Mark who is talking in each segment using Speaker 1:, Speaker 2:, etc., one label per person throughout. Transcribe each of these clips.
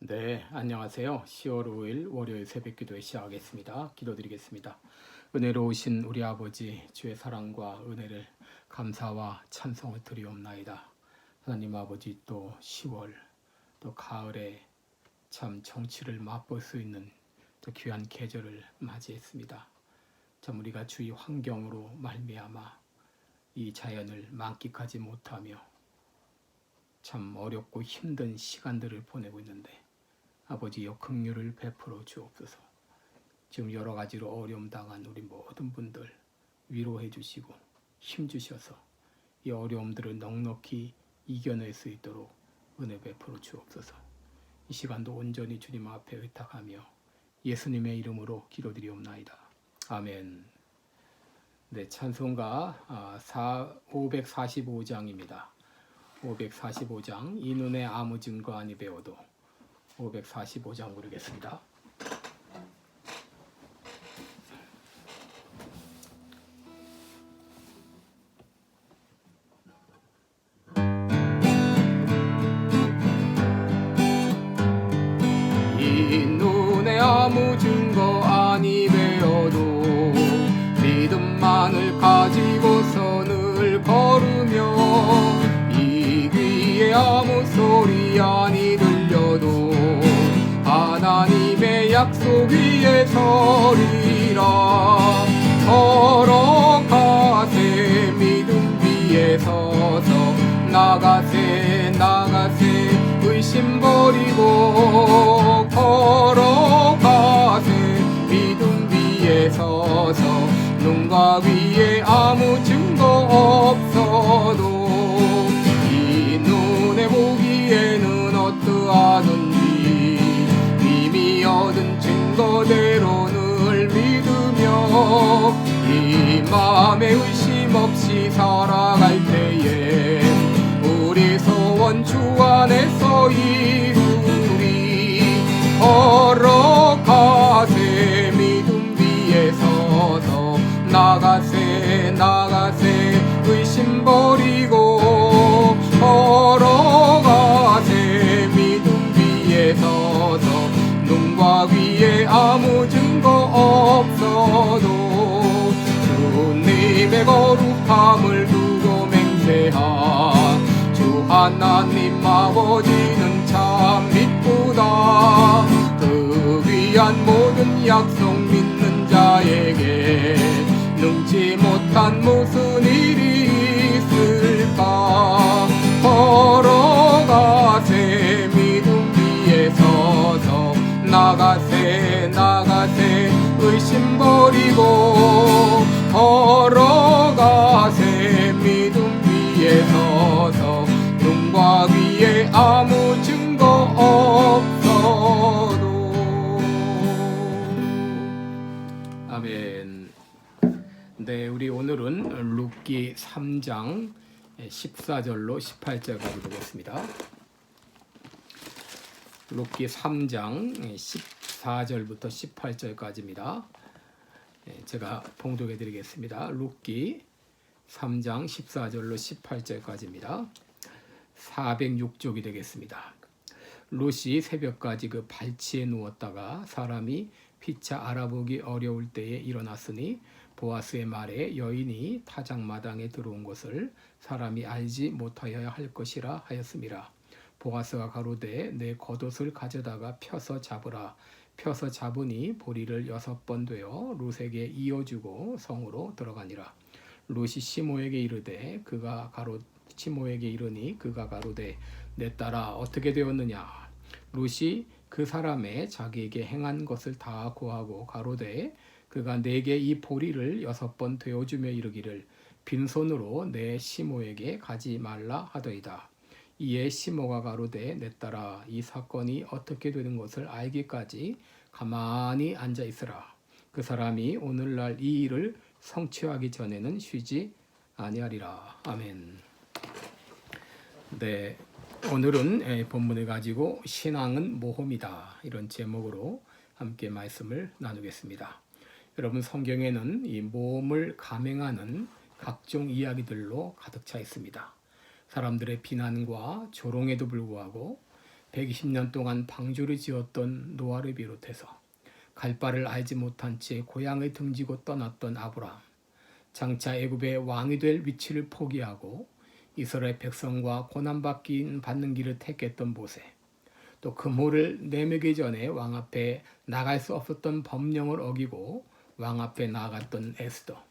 Speaker 1: 네, 안녕하세요. 10월 5일 월요일 새벽 기도에 시작하겠습니다. 기도드리겠습니다. 은혜로우신 우리 아버지 주의 사랑과 은혜를 감사와 찬송을 드리옵나이다. 하나님 아버지 또 10월 또 가을에 참 정치를 맛볼 수 있는 또 귀한 계절을 맞이했습니다. 참 우리가 주위 환경으로 말미암아 이 자연을 만끽하지 못하며 참 어렵고 힘든 시간들을 보내고 있는데 아버지 역흥률을 베풀어 주옵소서. 지금 여러 가지로 어려움 당한 우리 모든 분들 위로해 주시고 힘 주셔서 이 어려움들을 넉넉히 이겨낼 수 있도록 은혜 베풀어 주옵소서. 이 시간도 온전히 주님 앞에 의탁하며 예수님의 이름으로 기도드리옵나이다. 아멘. 네, 찬송가 아, 545장입니다. 545장 이 눈에 아무 증거 아니 배워도 545장 부르겠습니다. 이 눈에 아무 증거 아니 배워도 믿음만을 가지고서 늘 걸으며 이 귀에 아무 소리 아니 약속 위에 서리라. 걸어가세 믿음 위에 서서 나가세 나가세. 의심 버리고 걸어가세 믿음 위에 서서 눈과 위에 아무 증거 없 이 마음에 의심 없이 살아갈 때에 우리 소원 주 안에서 이루리. 걸어가세 믿음 위에 서서 나가세 나가세. 의심 버리고 걸어가 약속 믿는 자에게 능치 못한 무슨 일이 있을까? 걸어가세 믿음 위에 서서 나가세 나가세 의심 버리고 걸어 아멘 네 우리 오늘은 룻기 3장 14절로 18절까지 보겠습니다 룻기 3장 14절부터 18절까지입니다. 예, 제가 봉독해 드리겠습니다. 룻기 3장 14절로 18절까지입니다. 406쪽이 되겠습니다. 롯이 새벽까지 그 발치에 누웠다가 사람이 피차 알아보기 어려울 때에 일어났으니 보아스의 말에 여인이 타작마당에 들어온 것을 사람이 알지 못하여야 할 것이라 하였음이라. 보아스가 가로되 내 겉옷을 가져다가 펴서 잡으라. 펴서 잡으니 보리를 여섯 번 되어 롯에게 이어주고 성으로 들어가니라. 롯이 시모에게 이르되 그가 가로 시모에게 이르니 그가 가로되 내 딸아 어떻게 되었느냐. 롯이 그 사람의 자기에게 행한 것을 다 고하고 가로되 그가 내게 이 보리를 여섯 번 되어주며 이르기를 빈손으로 내 시모에게 가지 말라 하더이다. 이에 시모가 가로되 내 딸아 이 사건이 어떻게 되는 것을 알기까지 가만히 앉아 있으라. 그 사람이 오늘날 이 일을 성취하기 전에는 쉬지 아니하리라. 아멘. 네, 오늘은 에, 본문을 가지고 신앙은 모험이다 이런 제목으로 함께 말씀을 나누겠습니다. 여러분 성경에는 이 모험을 감행하는 각종 이야기들로 가득 차 있습니다. 사람들의 비난과 조롱에도 불구하고 120년 동안 방주를 지었던 노아를 비롯해서 갈 바를 알지 못한 채 고향을 등지고 떠났던 아브라함, 장차 애굽의 왕이 될 위치를 포기하고 이스라엘 백성과 고난받긴 받는 길을 택했던 모세, 또 그 모를 내매기 전에 왕 앞에 나갈 수 없었던 법령을 어기고 왕 앞에 나아갔던 에스더,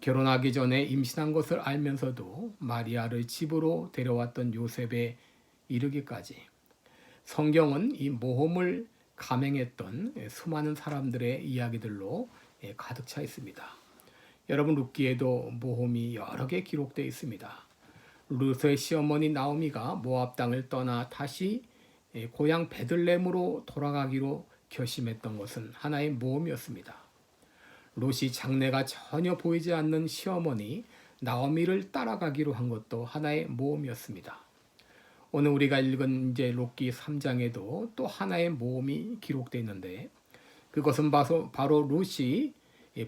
Speaker 1: 결혼하기 전에 임신한 것을 알면서도 마리아를 집으로 데려왔던 요셉에 이르기까지 성경은 이 모험을 감행했던 수많은 사람들의 이야기들로 가득 차 있습니다. 여러분 룻기에도 모험이 여러 개 기록되어 있습니다. 루스의 시어머니 나오미가 모압 땅을 떠나 다시 고향 베들렘으로 돌아가기로 결심했던 것은 하나의 모험이었습니다. 롯이 장래가 전혀 보이지 않는 시어머니 나오미를 따라가기로 한 것도 하나의 모험이었습니다. 오늘 우리가 읽은 이제 롯기 3장에도 또 하나의 모험이 기록되어 있는데 그것은 바로, 바로 롯이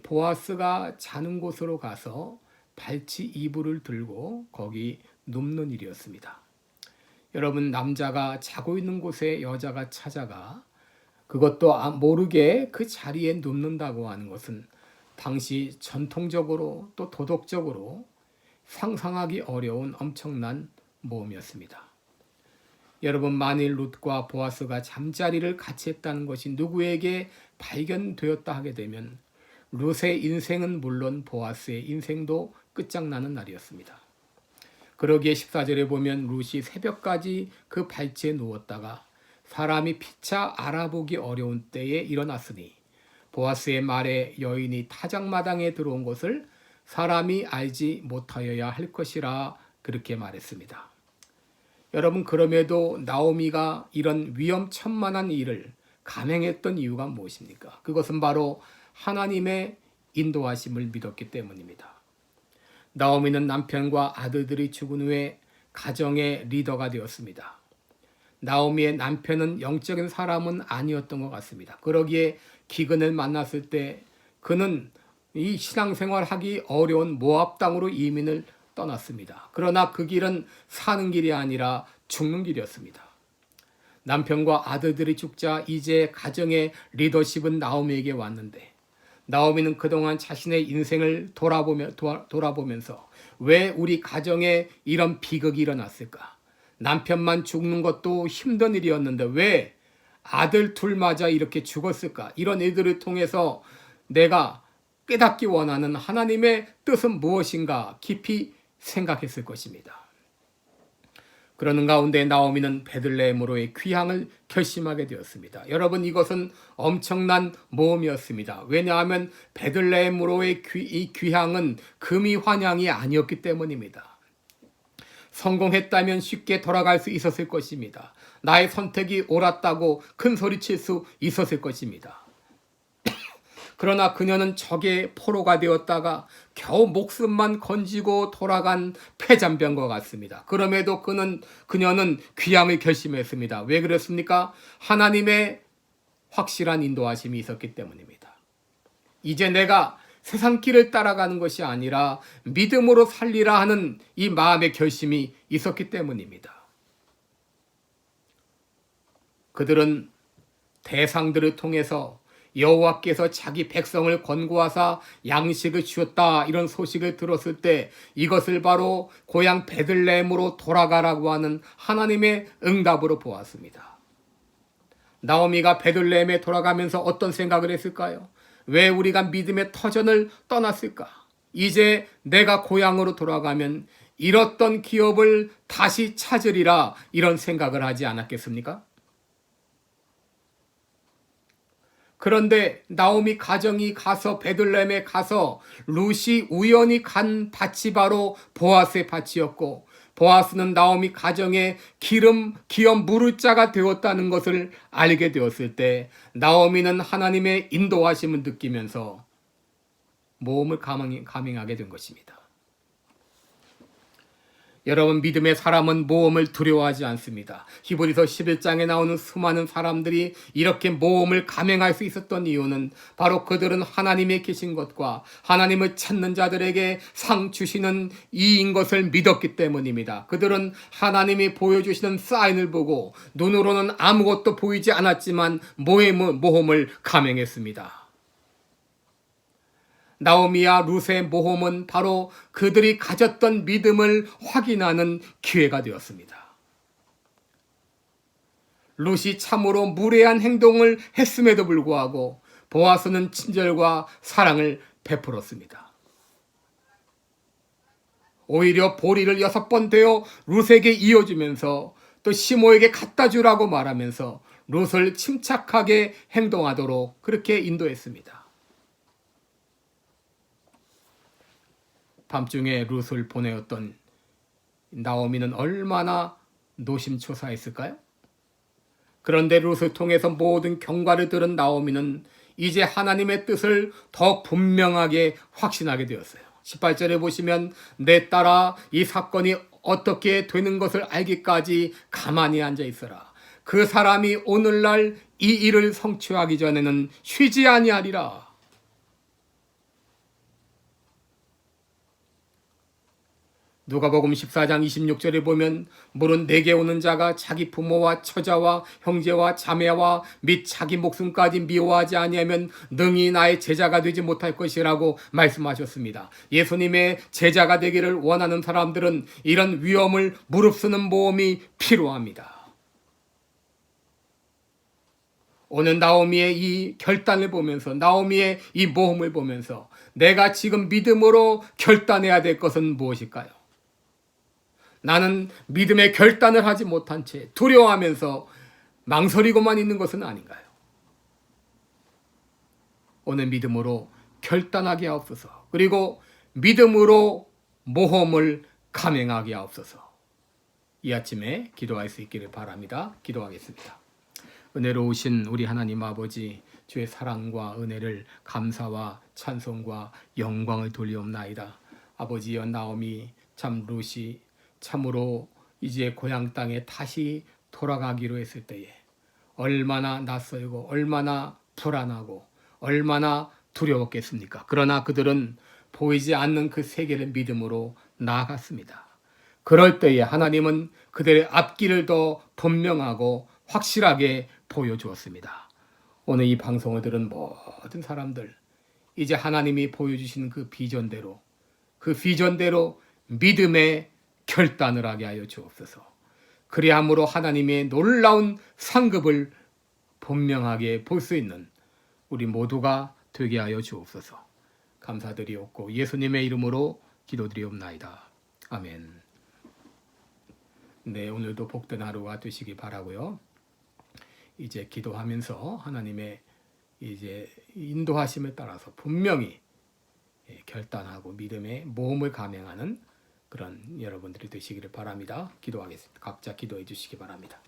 Speaker 1: 보아스가 자는 곳으로 가서 발치 이불을 들고 거기 눕는 일이었습니다. 여러분 남자가 자고 있는 곳에 여자가 찾아가 그것도 아, 모르게 그 자리에 눕는다고 하는 것은 당시 전통적으로 또 도덕적으로 상상하기 어려운 엄청난 모험이었습니다. 여러분 만일 룻과 보아스가 잠자리를 같이 했다는 것이 누구에게 발견되었다 하게 되면 룻의 인생은 물론 보아스의 인생도 끝장나는 날이었습니다. 그러기에 14절에 보면 룻이 새벽까지 그 발치에 누웠다가 사람이 피차 알아보기 어려운 때에 일어났으니 보아스의 말에 여인이 타작마당에 들어온 것을 사람이 알지 못하여야 할 것이라 그렇게 말했습니다. 여러분 그럼에도 나오미가 이런 위험천만한 일을 감행했던 이유가 무엇입니까? 그것은 바로 하나님의 인도하심을 믿었기 때문입니다. 나오미는 남편과 아들들이 죽은 후에 가정의 리더가 되었습니다. 나오미의 남편은 영적인 사람은 아니었던 것 같습니다. 그러기에 기근을 만났을 때 그는 이 신앙생활 하기 어려운 모압 땅으로 이민을 떠났습니다. 그러나 그 길은 사는 길이 아니라 죽는 길이었습니다. 남편과 아들들이 죽자 이제 가정의 리더십은 나오미에게 왔는데 나오미는 그동안 자신의 인생을 돌아보며, 돌아보면서 왜 우리 가정에 이런 비극이 일어났을까? 남편만 죽는 것도 힘든 일이었는데 왜 아들 둘마저 이렇게 죽었을까? 이런 일들을 통해서 내가 깨닫기 원하는 하나님의 뜻은 무엇인가 깊이 생각했을 것입니다. 그러는 가운데 나오미는 베들레헴으로의 귀향을 결심하게 되었습니다. 여러분 이것은 엄청난 모험이었습니다. 왜냐하면 베들레헴으로의 귀, 이 귀향은 금이 환향이 아니었기 때문입니다. 성공했다면 쉽게 돌아갈 수 있었을 것입니다. 나의 선택이 옳았다고 큰 소리칠 수 있었을 것입니다. 그러나 그녀는 적의 포로가 되었다가 겨우 목숨만 건지고 돌아간 폐잔병과 같습니다. 그럼에도 그는 그녀는 귀함을 결심했습니다. 왜 그랬습니까? 하나님의 확실한 인도하심이 있었기 때문입니다. 이제 내가 세상 길을 따라가는 것이 아니라 믿음으로 살리라 하는 이 마음의 결심이 있었기 때문입니다. 그들은 대상들을 통해서 여호와께서 자기 백성을 권고하사 양식을 주었다 이런 소식을 들었을 때 이것을 바로 고향 베들레헴으로 돌아가라고 하는 하나님의 응답으로 보았습니다. 나오미가 베들레헴에 돌아가면서 어떤 생각을 했을까요? 왜 우리가 믿음의 터전을 떠났을까? 이제 내가 고향으로 돌아가면 잃었던 기업을 다시 찾으리라 이런 생각을 하지 않았겠습니까? 그런데 나오미 가정이 가서 베들렘에 가서 루시 우연히 간 밭이 바로 보아스의 밭이었고 보아스는 나오미 가정에 기름 기업 물을 자가 되었다는 것을 알게 되었을 때 나오미는 하나님의 인도하심을 느끼면서 모험을 감행하게 된 것입니다. 여러분 믿음의 사람은 모험을 두려워하지 않습니다. 히브리서 11장에 나오는 수많은 사람들이 이렇게 모험을 감행할 수 있었던 이유는 바로 그들은 하나님의 계신 것과 하나님을 찾는 자들에게 상 주시는 이인 것을 믿었기 때문입니다. 그들은 하나님이 보여주시는 사인을 보고 눈으로는 아무것도 보이지 않았지만 모험을, 감행했습니다. 나오미와 룻의 모험은 바로 그들이 가졌던 믿음을 확인하는 기회가 되었습니다. 룻이 참으로 무례한 행동을 했음에도 불구하고 보아스는 친절과 사랑을 베풀었습니다. 오히려 보리를 여섯 번 되어 룻에게 이어주면서 또 시모에게 갖다 주라고 말하면서 룻을 침착하게 행동하도록 그렇게 인도했습니다. 밤중에 룻을 보내었던 나오미는 얼마나 노심초사했을까요? 그런데 룻을 통해서 모든 경과를 들은 나오미는 이제 하나님의 뜻을 더 분명하게 확신하게 되었어요. 18절에 보시면 내 딸아 이 사건이 어떻게 되는 것을 알기까지 가만히 앉아 있어라. 그 사람이 오늘날 이 일을 성취하기 전에는 쉬지 아니하리라. 누가복음 14장 26절에 보면 물은 내게 오는 자가 자기 부모와 처자와 형제와 자매와 및 자기 목숨까지 미워하지 아니하면 능히 나의 제자가 되지 못할 것이라고 말씀하셨습니다. 예수님의 제자가 되기를 원하는 사람들은 이런 위험을 무릅쓰는 모험이 필요합니다. 오늘 나오미의 이 결단을 보면서 나오미의 이 모험을 보면서 내가 지금 믿음으로 결단해야 될 것은 무엇일까요? 나는 믿음의 결단을 하지 못한 채 두려워하면서 망설이고만 있는 것은 아닌가요? 오늘 믿음으로 결단하게 하옵소서. 그리고 믿음으로 모험을 감행하게 하옵소서. 이 아침에 기도할 수 있기를 바랍니다. 기도하겠습니다. 은혜로우신 우리 하나님 아버지 주의 사랑과 은혜를 감사와 찬송과 영광을 돌리옵나이다. 아버지여 나오미 참 루시 참으로 이제 고향 땅에 다시 돌아가기로 했을 때에 얼마나 낯설고 얼마나 불안하고 얼마나 두려웠겠습니까? 그러나 그들은 보이지 않는 그 세계를 믿음으로 나아갔습니다. 그럴 때에 하나님은 그들의 앞길을 더 분명하고 확실하게 보여주었습니다. 오늘 이 방송을 들은 모든 사람들, 이제 하나님이 보여주신 그 비전대로, 그 비전대로 믿음의 결단을 하게 하여 주옵소서. 그리함으로 하나님의 놀라운 상급을 분명하게 볼 수 있는 우리 모두가 되게 하여 주옵소서. 감사드리옵고 예수님의 이름으로 기도드리옵나이다. 아멘. 네, 오늘도 복된 하루가 되시기 바라고요. 이제 기도하면서 하나님의 이제 인도하심에 따라서 분명히 예, 결단하고 믿음의 모험을 감행하는 그런 여러분들이 되시기를 바랍니다. 기도하겠습니다. 각자 기도해 주시기 바랍니다.